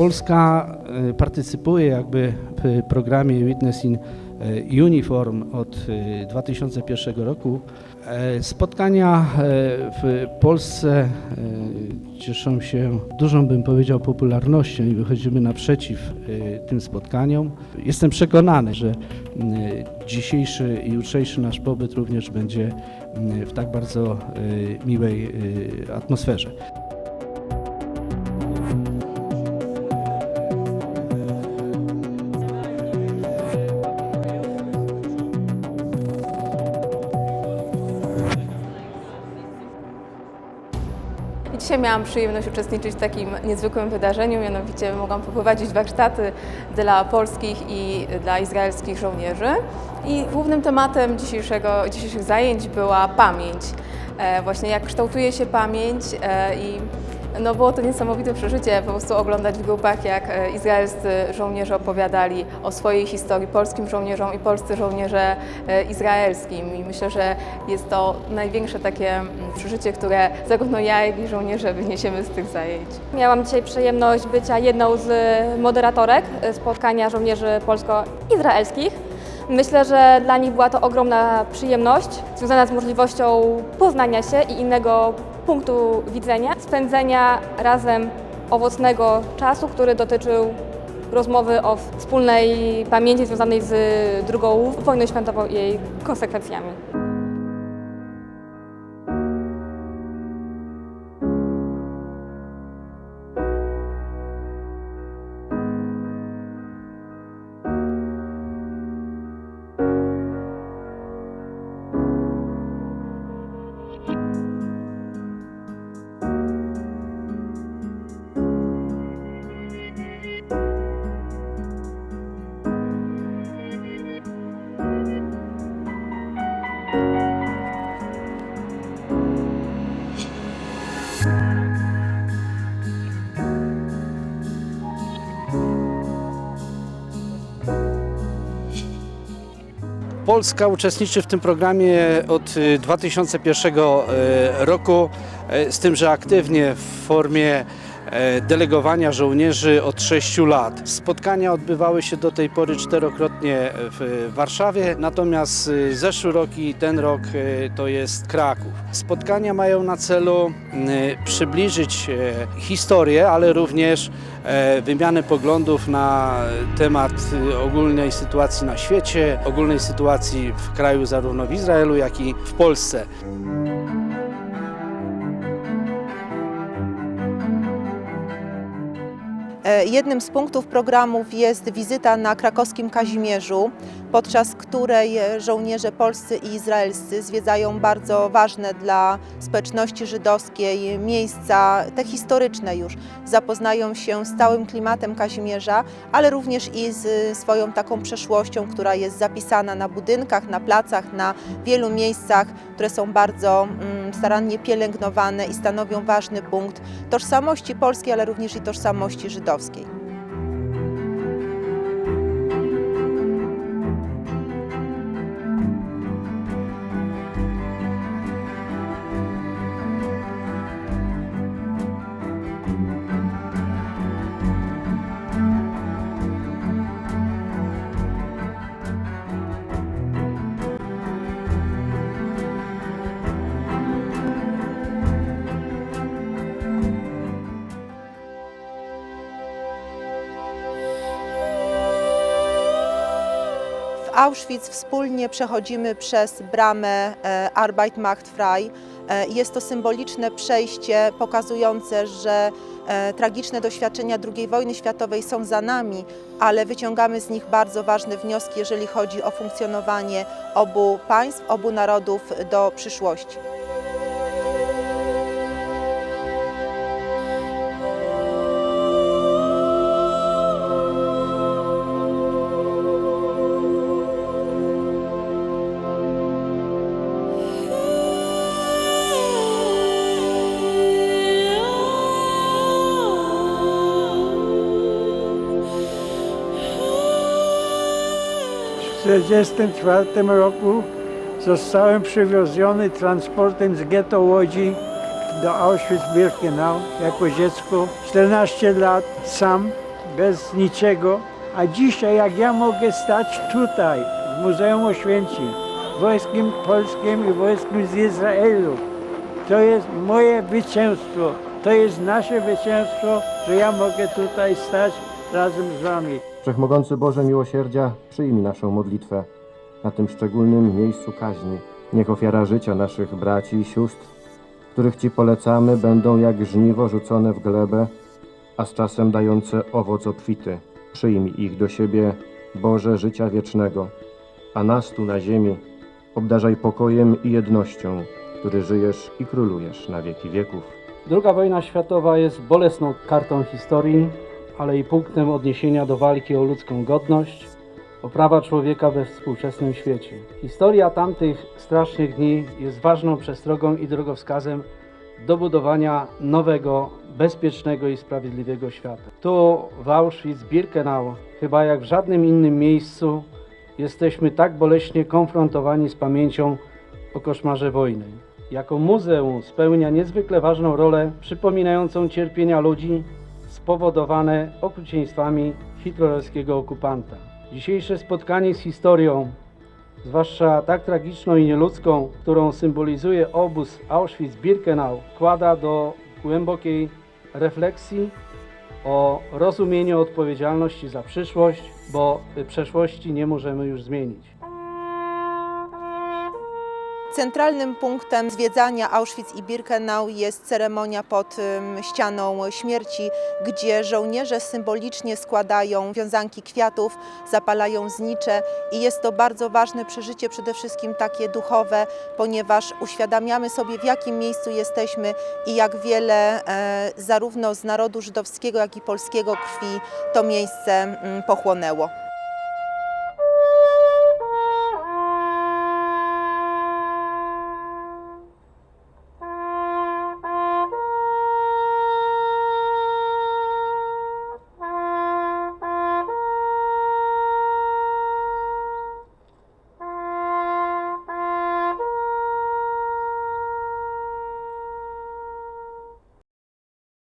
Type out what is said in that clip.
Polska e, partycypuje jakby w programie Witness in e, Uniform od e, 2001 roku. E, Spotkania e, w Polsce cieszą się dużą, bym powiedział, popularnością i wychodzimy naprzeciw tym spotkaniom. Jestem przekonany, że dzisiejszy i jutrzejszy nasz pobyt również będzie w tak bardzo miłej atmosferze. I Dzisiaj miałam przyjemność uczestniczyć w takim niezwykłym wydarzeniu, mianowicie mogłam poprowadzić warsztaty dla polskich i dla izraelskich żołnierzy. I głównym tematem dzisiejszego, dzisiejszych zajęć była pamięć. E, właśnie jak kształtuje się pamięć e, i no było to niesamowite przeżycie po prostu oglądać w grupach, jak e, izraelscy żołnierze opowiadali o swojej historii polskim żołnierzom i polscy żołnierze e, izraelskim. I myślę, że jest to największe takie mm, przeżycie, które zarówno ja, jak i żołnierze wyniesiemy z tych zajęć. Miałam dzisiaj przyjemność bycia jedną z moderatorek spotkania żołnierzy polsko-izraelskich. Myślę, że dla nich była to ogromna przyjemność związana z możliwością poznania się i innego punktu widzenia, spędzenia razem owocnego czasu, który dotyczył rozmowy o wspólnej pamięci związanej z II wojną światową i jej konsekwencjami. Polska uczestniczy w tym programie od y, 2001 e, roku, e, z tym, że aktywnie w formie delegowania żołnierzy od 6 lat. Spotkania odbywały się do tej pory czterokrotnie w Warszawie, natomiast y, zeszły rok i ten rok y, to jest Kraków. Spotkania mają na celu y, przybliżyć e, historię, ale również e, wymianę poglądów na temat ogólnej sytuacji na świecie, ogólnej sytuacji w kraju zarówno w Izraelu, jak i w Polsce. Jednym z punktów programów jest wizyta na krakowskim Kazimierzu, podczas której żołnierze polscy i izraelscy zwiedzają bardzo ważne dla społeczności żydowskiej miejsca, te historyczne już. Zapoznają się z całym klimatem Kazimierza, ale również i z swoją taką przeszłością, która jest zapisana na budynkach, na placach, na wielu miejscach, które są bardzo mm, starannie pielęgnowane i stanowią ważny punkt tożsamości polskiej, ale również i tożsamości żydowskiej. Auschwitz wspólnie przechodzimy przez bramę e, Arbeit macht frei. E, Jest to symboliczne przejście pokazujące, że e, tragiczne doświadczenia II wojny światowej są za nami, ale wyciągamy z nich bardzo ważne wnioski, jeżeli chodzi o funkcjonowanie obu państw, obu narodów do przyszłości. 1944 roku zostałem przywieziony transportem z ghetto Łodzi do Auschwitz-Birkenau jako dziecko. 14 lat sam bez niczego. A dzisiaj, jak ja mogę stać tutaj, w Muzeum Oświęcim, wojskiem polskim i wojskiem z Izraelu, to jest moje zwycięstwo, to jest nasze zwycięstwo, że ja mogę tutaj stać razem z wami. Wszechmogący Boże miłosierdzia, przyjmij naszą modlitwę na tym szczególnym miejscu kaźni. Niech ofiara życia naszych braci i sióstr, których Ci polecamy, będą jak żniwo rzucone w glebę, a z czasem dające owoc obfity. Przyjmij ich do siebie, Boże życia wiecznego, a nas tu na ziemi obdarzaj pokojem i jednością, który żyjesz i królujesz na wieki wieków. Druga wojna światowa jest bolesną kartą historii, ale i punktem odniesienia do walki o ludzką godność, o prawa człowieka we współczesnym świecie. Historia tamtych strasznych dni jest ważną przestrogą i drogowskazem do budowania nowego, bezpiecznego i sprawiedliwego świata. Tu w Auschwitz-Birkenau, chyba jak w żadnym innym miejscu, jesteśmy tak boleśnie konfrontowani z pamięcią o koszmarze wojny. Jako muzeum spełnia niezwykle ważną rolę przypominającą cierpienia ludzi spowodowane okrucieństwami hitlerowskiego okupanta. Dzisiejsze spotkanie z historią, zwłaszcza tak tragiczną i nieludzką, którą symbolizuje obóz Auschwitz-Birkenau, kłada do głębokiej refleksji o rozumieniu odpowiedzialności za przyszłość, bo przeszłości nie możemy już zmienić. Centralnym punktem zwiedzania Auschwitz i Birkenau jest ceremonia pod ścianą śmierci, gdzie żołnierze symbolicznie składają wiązanki kwiatów, zapalają znicze i jest to bardzo ważne przeżycie, przede wszystkim takie duchowe, ponieważ uświadamiamy sobie w jakim miejscu jesteśmy i jak wiele e, zarówno z narodu żydowskiego, jak i polskiego krwi to miejsce mm, pochłonęło.